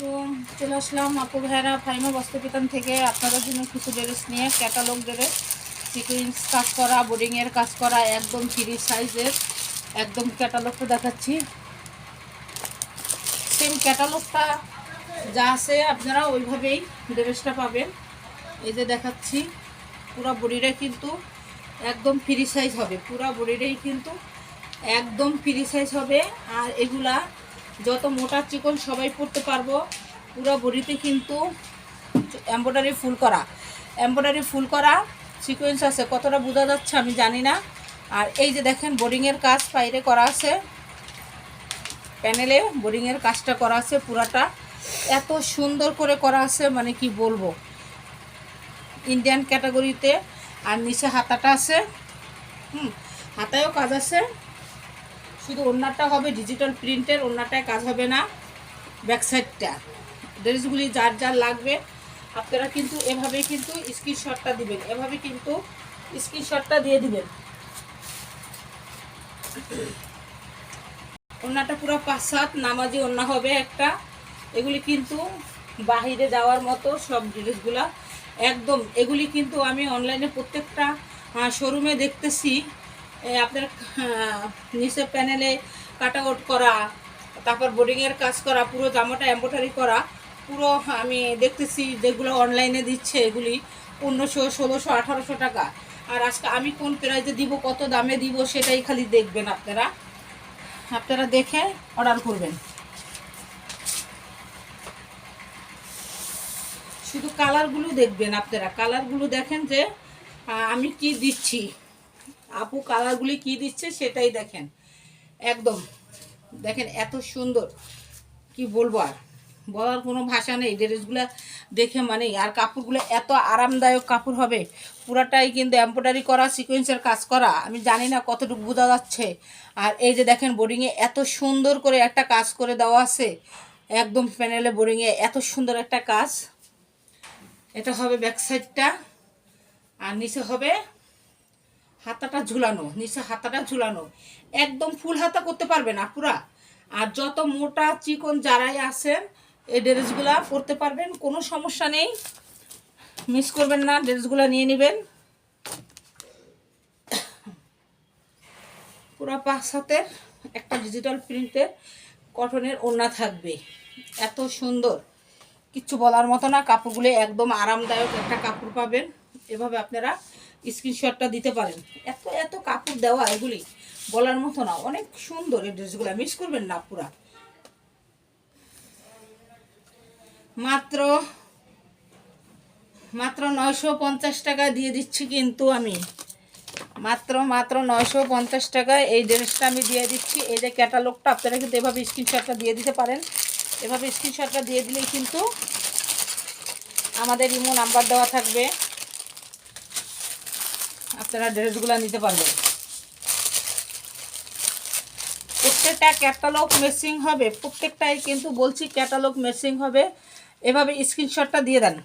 আলাইকুম চলে আসলাম আপু ভাইরা ফাইমা বস্ত্রবিতান থেকে। আপনাদের জন্য কিছু ড্রেস নিয়ে ক্যাটালগ ড্রেস সিকুয়েন্স কাজ করা বোর্ডিংয়ের কাজ করা একদম ফ্রি সাইজের একদম ক্যাটালগটা দেখাচ্ছি। সেম ক্যাটালগটা যা আছে আপনারা ওইভাবেই ড্রেসটা পাবেন। এই যে দেখাচ্ছি, পুরো বডিটাই কিন্তু একদম ফ্রি সাইজ হবে। পুরো বডিটাই কিন্তু একদম ফ্রি সাইজ হবে। আর এগুলা যত মোটা চিকন সবাই পরতে পারব। পুরো বডিতে কিন্তু এম্ব্রয়ডারি ফুল করা। এম্ব্রয়ডারি ফুল করা সিকোয়েন্স আছে, কতটা বোঝা যাচ্ছে আমি জানি না। আর এই যে দেখেন বোরিংয়ের কাজ বাইরে করা আছে। প্যানেলে বোরিংয়ের কাজটা করা আছে পুরাটা। এত সুন্দর করে করা আছে মানে কি বলব? ইন্ডিয়ান ক্যাটাগরিতে আর নিচে হাতাটা আছে। হুম, হাতায়ও কাজ আছে। শুধু ওড়নাটা হবে ডিজিটাল প্রিন্টের ওড়নাটায় কাজ হবে না ব্যাক সাইডটা ড্রেসগুলি যার যার লাগবে, আপনারা কিন্তু এভাবে কিন্তু স্ক্রিনশটটা দিবেন, এভাবে কিন্তু স্ক্রিনশটটা দিয়ে দিবেন। ওড়নাটা পুরো পাঁচ সাত নামাজি ওড়না হবে একটা। এগুলি কিন্তু বাহিরে যাওয়ার মতো সব ড্রেসগুলা একদম, এগুলি কিন্তু আমি অনলাইনে প্রত্যেকটা শোরুমে দেখতেছি। আপনার আহ, নিচের প্যানেলে কাট আউট করা তারপর বোর্ডিংয়ের কাজ করা পুরো জামাটা এম্ব্রয়ডারি করা পুরো আমি দেখতেছি যেগুলো অনলাইনে দিচ্ছে এগুলি পনেরোশো ষোলোশো আঠারোশো টাকা। আর আজকে আমি কোন প্রাইজে দিব কত দামে দিব সেটাই খালি দেখবেন আপনারা। আপনারা দেখে অর্ডার করবেন। শুধু কালারগুলো দেখবেন আপনারা। কালারগুলো দেখেন যে আমি কি দিচ্ছি। আপু কালারগুলি কি দিচ্ছে সেটাই দেখেন। একদম। দেখেন এত সুন্দর। কি বলব আর? বলার কোনো ভাষা নেই। ড্রেসগুলো দেখে মানে আর কাপড়গুলো এত আরামদায়ক কাপড় হবে। পুরাটাই কিন্তু এম্ব্রয়ডারি করা সিকোয়েন্সের কাজ করা। আমি জানি না কতটুকু বোঝা যাচ্ছে। আর এই যে দেখেন বোর্ডিংয়ে এত সুন্দর করে একটা কাজ করে দেওয়া আছে। একদম প্যানেলে বোর্ডিংয়ে এত সুন্দর একটা কাজ। এটা হবে ব্যাক সাইডটা আর নিচে হবে হাতাটা ঝুলানো নিচে হাতাটা ঝুলানো। একদম ফুল হাতা করতে পারবে না পুরা। আর যত মোটা চিকন যারাই আছেন, এই ড্রেসগুলা পরতে পারবেন, কোনো সমস্যা নেই। মিস করবেন না, ড্রেসগুলো নিয়ে নেবেন। পুরো পাঁচ হাতের একটা ডিজিটাল প্রিন্টের কটনের ওড়না থাকবে। এত সুন্দর। কিচ্ছু বলার মতো না, কাপড়গুলো একদম আরামদায়ক একটা কাপড় পাবেন। এভাবে আপনারা স্ক্রিনশটটা দিতে পারেন। এত এত কাপড় দেওয়া এগুলি বলার মতো না। অনেক সুন্দর এই ড্রেসগুলো, মিস করবেন না পুরা। মাত্র মাত্র নয়শো পঞ্চাশ টাকা দিয়ে দিচ্ছি কিন্তু আমি। মাত্র মাত্র নয়শো পঞ্চাশ টাকায় এই ড্রেসটা আমি দিয়ে দিচ্ছি। এই যে ক্যাটালগটা, আপনারা কিন্তু এভাবে স্ক্রিনশটটা দিয়ে দিতে পারেন। এভাবে স্ক্রিনশটটা দিয়ে দিলেই কিন্তু আমাদের ইমো নাম্বার দেওয়া থাকবে। আপনারা ড্রেসগুলো নিতে পারবেন। প্রত্যেকটা ক্যাটালগ মেসিং হবে, প্রত্যেকটাই কিন্তু বলছি ক্যাটালগ মেসিং হবে। এভাবে স্ক্রিনশটটা দিয়ে দেন।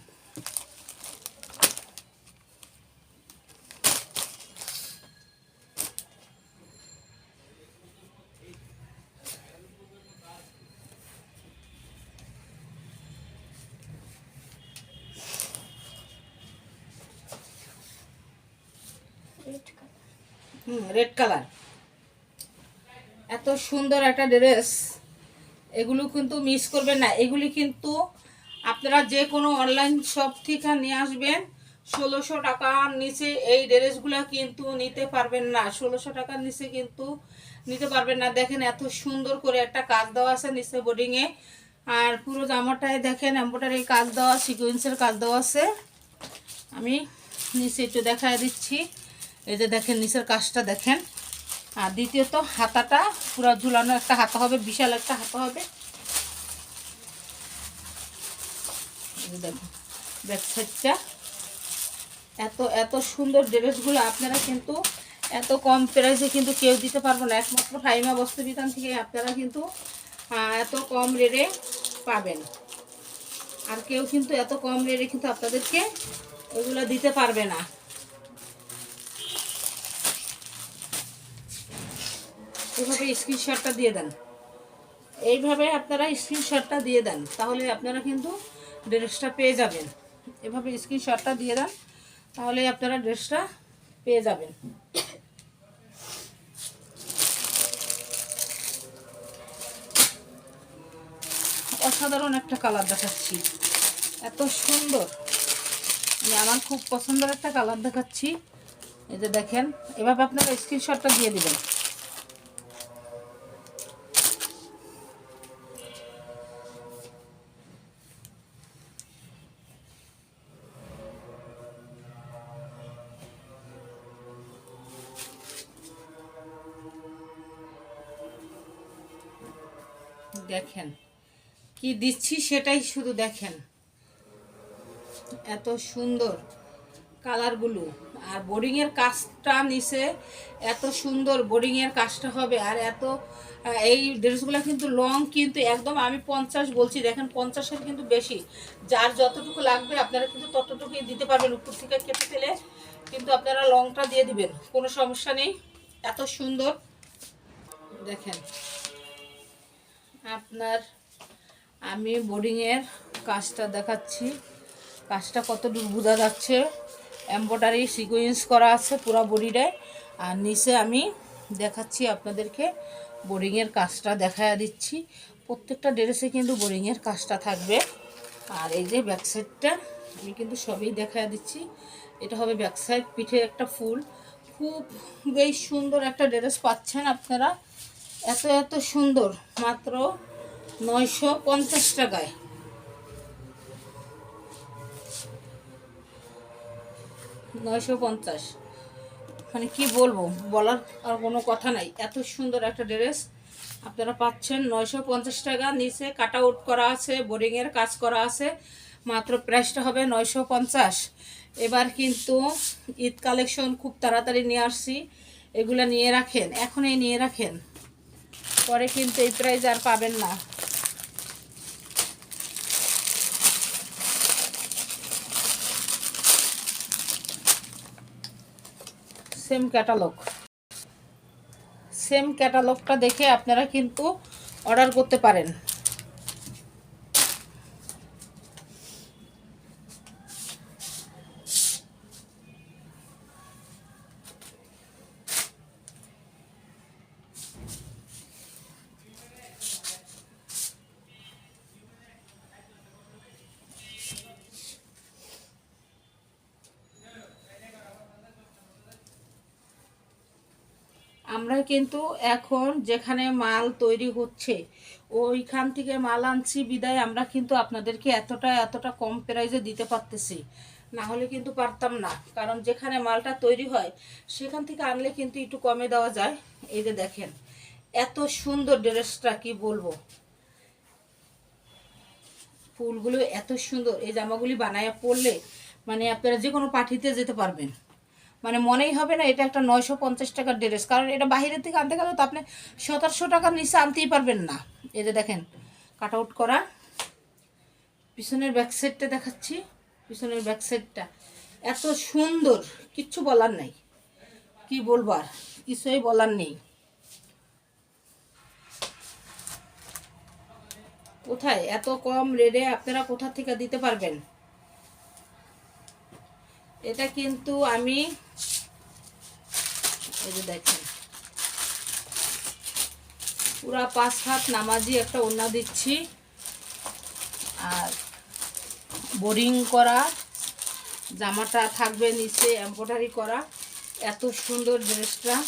হুম রেড কালার এত সুন্দর একটা ড্রেস এগুলো কিন্তু মিস করবেন না। এগুলি কিন্তু আপনারা যে কোনো অনলাইন শপ থেকে নিয়ে আসবেন। ষোলোশো টাকার নিচে এই ড্রেসগুলো কিন্তু নিতে পারবেন না। ষোলোশো টাকার নিচে কিন্তু নিতে পারবেন না। দেখেন এত সুন্দর করে একটা কাজ দেওয়া আছে নিচে বোর্ডিংয়ে আর পুরো জামাটায় দেখেন এম্বোটারি কাজ দেওয়া সিকুয়েন্সের কাজ দেওয়া আছে। আমি নিচে একটু দেখায় দিচ্ছি। এই যে দেখেন, নিচের কাজটা দেখেন। আর দ্বিতীয়ত, হাতাটা পুরো ঝুলানো একটা হাতা হবে, বিশাল একটা হাতা হবে। এত এত সুন্দর ড্রেসগুলো আপনারা কিন্তু এত কম প্রাইসে কিন্তু কেউ দিতে পারব না। একমাত্র ফাইমা বস্ত্র বিতান থেকে আপনারা কিন্তু এত কম রেটে পাবেন। আর কেউ কিন্তু এত কম রেটে কিন্তু আপনাদেরকে ওইগুলো দিতে পারবে না। এভাবে স্ক্রিনশটটা দিয়ে দেন। এইভাবে আপনারা স্ক্রিনশটটা দিয়ে দেন, তাহলে আপনারা কিন্তু ড্রেসটা পেয়ে যাবেন। এভাবে স্ক্রিনশটটা দিয়ে দেন, তাহলে আপনারা ড্রেসটা পেয়ে যাবেন। অসাধারণ একটা কালার দেখাচ্ছি। এত সুন্দর। মানে আমার খুব পছন্দের একটা কালার দেখাচ্ছি। এই যে দেখেন, এভাবে আপনারা স্ক্রিনশটটা দিয়ে দিবেন। কি দিচ্ছি সেটাই শুধু দেখেন। এত সুন্দর কালারগুলো। আর বোর্ডিংয়ের কাজটা নিচে এত সুন্দর বোর্ডিংয়ের কাজটা হবে। আর এত এই ড্রেসগুলো কিন্তু লং কিন্তু একদম আমি পঞ্চাশ বলছি, দেখেন পঞ্চাশের কিন্তু বেশি। যার যতটুকু লাগবে আপনারা কিন্তু ততটুকুই দিতে পারবেন উপর থেকে কেটে ফেলে। কিন্তু আপনারা লংটা দিয়ে দিবেন, কোনো সমস্যা নেই। এত সুন্দর। দেখেন, আপনার আমি বোর্ডিংয়ের কাজটা দেখাচ্ছি। কাজটা কত দূর বোঝা যাচ্ছে। এম্ব্রয়ডারি সিকোয়েন্স করা আছে পুরো বডিটায় আর নিচে আমি দেখাচ্ছি আপনাদেরকে বোরিংয়ের কাজটা দেখায়া দিচ্ছি। প্রত্যেকটা ড্রেসে কিন্তু বোরিংয়ের কাজটা থাকবে। আর এই যে ব্যাক সাইডটা আমি কিন্তু সবই দেখায়া দিচ্ছি। এটা হবে ব্যাক সাইড পিঠে একটা ফুল। খুব বেশ সুন্দর একটা ড্রেস পাচ্ছেন আপনারা। এত এত সুন্দর। মাত্র নয়শো পঞ্চাশ টাকায়। নয়শো পঞ্চাশ। মানে কি বলব, বলার আর কোনো কথা নাই। এত সুন্দর একটা ড্রেস। আপনারা পাচ্ছেন নয়শো পঞ্চাশ টাকা। নিচে কাট আউট করা আছে বোরিংয়ের কাজ করা আছে। মাত্র প্রাইসটা হবে নয়শো পঞ্চাশ। এবার কিন্তু ঈদ কালেকশন খুব তাড়াতাড়ি নিয়ে আসছি। এগুলা নিয়ে রাখেন, এখনই নিয়ে রাখেন। পরে কিন্তু এই প্রাইজ আর পাবেন না। Same catalogue. সেম ক্যাটালগটা দেখে আপনারা কিন্তু অর্ডার করতে পারেন। আমরা কিন্তু এখন যেখানে মাল তৈরি হচ্ছে, ওইখান থেকে মাল আনছি, বিদায়। আমরা কিন্তু আপনাদেরকে এতটা এতটা কম প্রাইজে দিতে পারতেছি। না হলে কিন্তু পারতাম না। কারণ যেখানে মালটা তৈরি হয়, সেখান থেকে আনলে কিন্তু একটু কমে দেওয়া যায়। এই যে দেখেন, এত সুন্দর ড্রেসটা কি বলব? ফুলগুলো এত সুন্দর। এই জামাগুলি বানায় পরলে মানে আপনারা যে কোনো পার্টিতে যেতে পারবেন। মানে মনেই হবে না এটা একটা নয়শো পঞ্চাশ টাকার ড্রেস। কারণ এটা বাইরের থেকে আনতে গেলে তো আপনি সতেরোশো টাকার নিচে আনতেই পারবেন না। এই যে দেখেন কাট আউট করা। পিছনের ব্যাক সাইডটা দেখাচ্ছি। পিছনের ব্যাক সাইডটা এত সুন্দর, কিচ্ছু বলার নাই। কি বলবার কিছুই বলার নেই। কোথায়? এত কম রেটে আপনারা কোথা থেকে দিতে পারবেন? এটা কিন্তু আমি দেখেন। পুরা পাঁচ হাত নামাজি একটা ওড়না দিচ্ছি। আর বোরিং করা, জামাটা থাকবে নিচে, এম্ব্রয়ডারি করা। এত সুন্দর ড্রেসটা।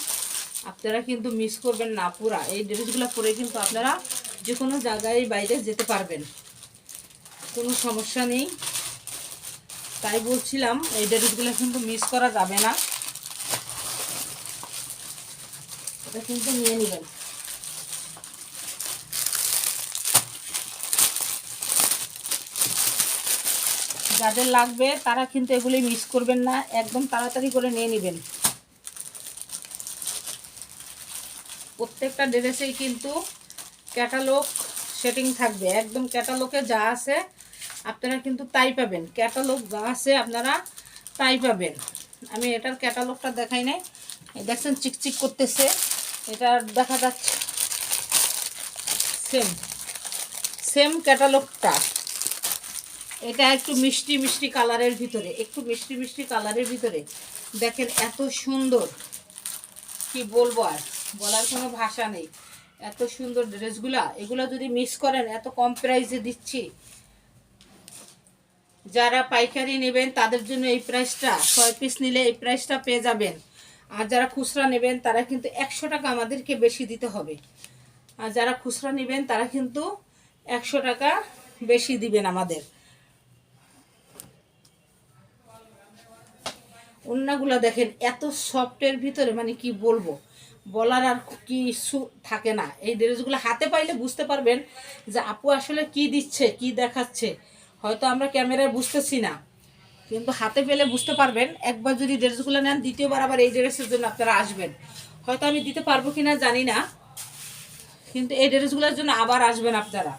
আপনারা কিন্তু মিস করবেন না পুরা। এই ড্রেসগুলো পরে কিন্তু আপনারা যে কোনো জায়গায় বাইরে যেতে পারবেন। কোনো সমস্যা নেই। তাই বলছিলাম, এই ড্রেসগুলো কিন্তু মিস করা যাবে না। এটা কিন্তু নিয়ে নেবেন। যাদের লাগবে, তারা কিন্তু এগুলি মিস করবেন না, একদম তাড়াতাড়ি করে নিয়ে নেবেন। প্রত্যেকটা ড্রেসেই কিন্তু ক্যাটালগ সেটিং থাকবে, একদম ক্যাটালগে যা আছে আপনারা কিন্তু তাই পাবেন। ক্যাটালগ যা আছে আপনারা তাই পাবেন। আমি এটার ক্যাটালগটা দেখাই নাই। দেখছেন, চিকচিক করতেছে। এটা দেখা যাচ্ছে। সেম সেম ক্যাটালগটা এটা একটু মিষ্টি মিষ্টি কালারের ভিতরে, একটু মিষ্টি মিষ্টি কালারের ভিতরে। দেখেন এত সুন্দর। কি বলব আর? বলার কোনো ভাষা নেই। এত সুন্দর ড্রেসগুলা, এগুলো যদি মিস করেন, এত কম প্রাইসে দিচ্ছি। যারা পাইকারি নেবেন, তাদের জন্য এই প্রাইসটা ছয় পিস নিলে এই প্রাইসটা পেয়ে যাবেন। আর যারা খুচরা নেবেন, তারা কিন্তু একশো টাকা আমাদেরকে বেশি দিতে হবে। আর যারা খুচরা নেবেন, তারা কিন্তু একশো টাকা বেশি দিবেন আমাদের। অন্যগুলো দেখেন, এত সফটের ভিতরে মানে কি বলব? বলার আর কিছু থাকে না। এই ড্রেসগুলো হাতে পাইলে বুঝতে পারবেন যে আপু আসলে কি দিচ্ছে, কি দেখাচ্ছে। হয়তো আমরা ক্যামেরায় বুঝতেছি না। কিন্তু হাতে পেলে বুঝতে পারবেন, একবার যদি ড্রেসগুলো নেন, দ্বিতীয়বার আবার এই ড্রেসের জন্য আপনারা আসবেন। হয়তো আমি দিতে পারব কি না জানি না, কিন্তু এই ড্রেসগুলোর জন্য আবার আসবেন আপনারা।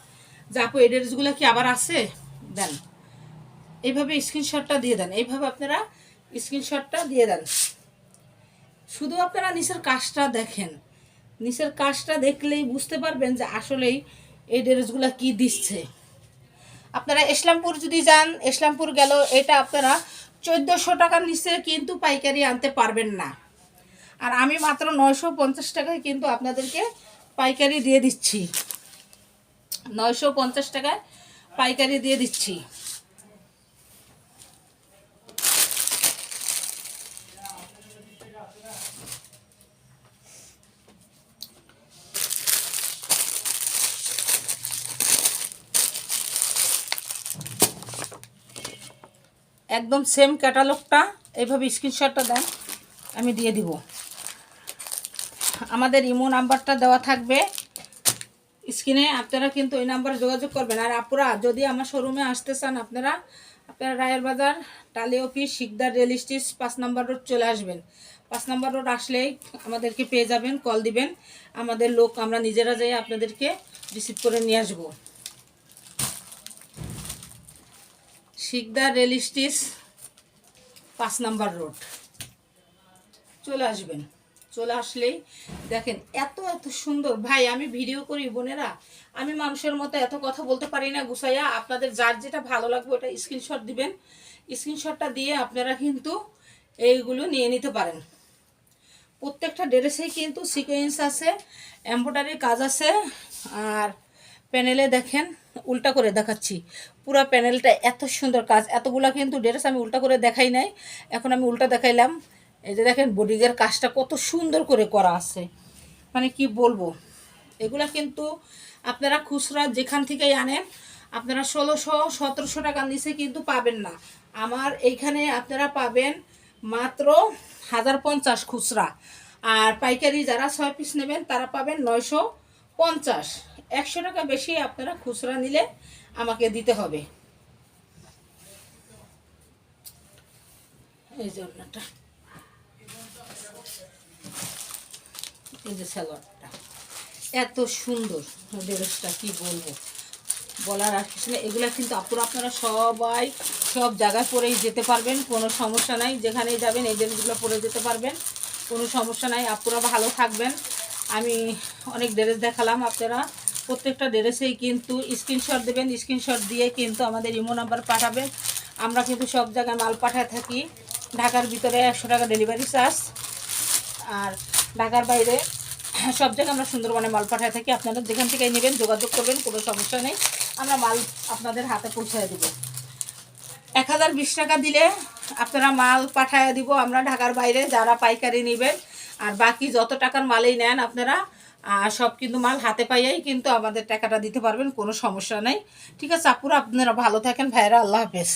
যে আপু, এই ড্রেসগুলো কি আবার আছে? দেন। এইভাবে স্ক্রিনশটটা দিয়ে দেন। এইভাবে আপনারা স্ক্রিনশটটা দিয়ে দেন। শুধু আপনারা নিচের কাজটা দেখেন। নিচের কাজটা দেখলেই বুঝতে পারবেন যে আসলেই এই ড্রেসগুলো কি দিচ্ছে। আপনারা ইসলামপুর যদি যান, ইসলামপুর গেল, এটা আপনারা চোদ্দোশো টাকার নিচে কিন্তু পাইকারি আনতে পারবেন না। আর আমি মাত্র নয়শো পঞ্চাশ টাকায় কিন্তু আপনাদেরকে পাইকারি দিয়ে দিচ্ছি। নয়শো পঞ্চাশ টাকায় পাইকারি দিয়ে দিচ্ছি। একদম সেম ক্যাটালগটা এইভাবে স্ক্রিনশটটা দেন, আমি দিয়ে দিব। আমাদের ইমো নাম্বারটা দেওয়া থাকবে। স্ক্রিনে আপনারা কিন্তু ওই নাম্বারে যোগাযোগ করবেন। আর আপুরা, যদি আমার শোরুমে আসতে চান, আপনারা আপনারা রায়ের বাজার, টালি অফিস, শিকদার রেল স্টেশ পাঁচ নাম্বার রোড চলে আসবেন। পাঁচ নাম্বার রোড আসলেই আমাদেরকে পেয়ে যাবেন কল দিবেন। আমাদের লোক, আমরা নিজেরা যাই আপনাদেরকে রিসিভ করে নিয়ে আসব। শিকদার রেল স্টেশ পাঁচ নাম্বার রোড। চলে আসবেন। চলে আসলেই দেখেন এত এত সুন্দর। ভাই, আমি ভিডিও করি, বোনেরা। আমি মানুষের মতো এত কথা বলতে পারি না, গুছাইয়া। আপনাদের যার যেটা ভালো লাগবে, ওটা স্ক্রিনশট দিবেন। স্ক্রিনশটটা দিয়ে আপনারা কিন্তু এইগুলো নিয়ে নিতে পারেন। প্রত্যেকটা ড্রেসেই কিন্তু সিকোয়েন্স আছে এম্ব্রয়ডারির কাজ আছে, আর প্যানেলে দেখেন উল্টা করে দেখাচ্ছি। পুরো প্যানেলটা এত সুন্দর কাজ, এতগুলা কিন্তু ড্রেস আমি উল্টা করে দেখাই নাই। এখন আমি উল্টা দেখাইলাম। এই যে দেখেন, বডিগের কাজটা কত সুন্দর করে করা আছে। মানে কি বলব? এগুলা কিন্তু আপনারা খুচরা যেখান থেকেই আনেন, আপনারা ষোলোশো, সতেরোশো টাকা নিচে কিন্তু পাবেন না। আমার এইখানে আপনারা পাবেন মাত্র হাজার পঞ্চাশ খুচরা। আর পাইকারি যারা ছয় পিস নেবেন, তারা পাবেন নয়শো পঞ্চাশ। একশো টাকা বেশি আপনারা খুচরা নিলে আমাকে দিতে হবে। এই জন্যটা এই যে এত সুন্দর। ড্রেসটা কি বলব? বলার আর কিছু না এগুলা কিন্তু আপুরা, আপনারা সবাই সব জায়গায় পরেই যেতে পারবেন। কোনো সমস্যা নাই। যেখানেই যাবেন এই ড্রেসগুলো পরে যেতে পারবেন। কোনো সমস্যা নাই। আপুরা ভালো থাকবেন। আমি অনেক ড্রেস দেখালাম আপনারা। প্রত্যেকটা ড্রেসেই কিন্তু স্ক্রিনশট দেবেন স্ক্রিনশট দিয়ে কিন্তু আমাদের ইমো নাম্বার পাঠাবেন। আমরা কিন্তু সব জায়গায় মাল পাঠায় থাকি। ঢাকার ভিতরে একশো টাকা ডেলিভারি চার্জ আর ঢাকার বাইরে সব জায়গায় আমরা সুন্দরবনে মাল পাঠায় থাকি। আপনারা যেখান থেকে নেবেন, যোগাযোগ করবেন, কোনো সমস্যা নেই। আমরা মাল আপনাদের হাতে পৌঁছায় দেব। এক হাজার বিশ টাকা দিলে আপনারা মাল পাঠায় দিব। আমরা ঢাকার বাইরে যারা পাইকারি নেবেন, আর বাকি যত টাকার মালই নেন আপনারা সব কিন্তু মাল হাতে পাইয়াই কিন্তু আমাদের টাকাটা দিতে পারবেন, কোনো সমস্যা নাই। ঠিক আছে, আপুরা আপনারা ভালো থাকেন, ভাইরা, আল্লাহ হাফেজ।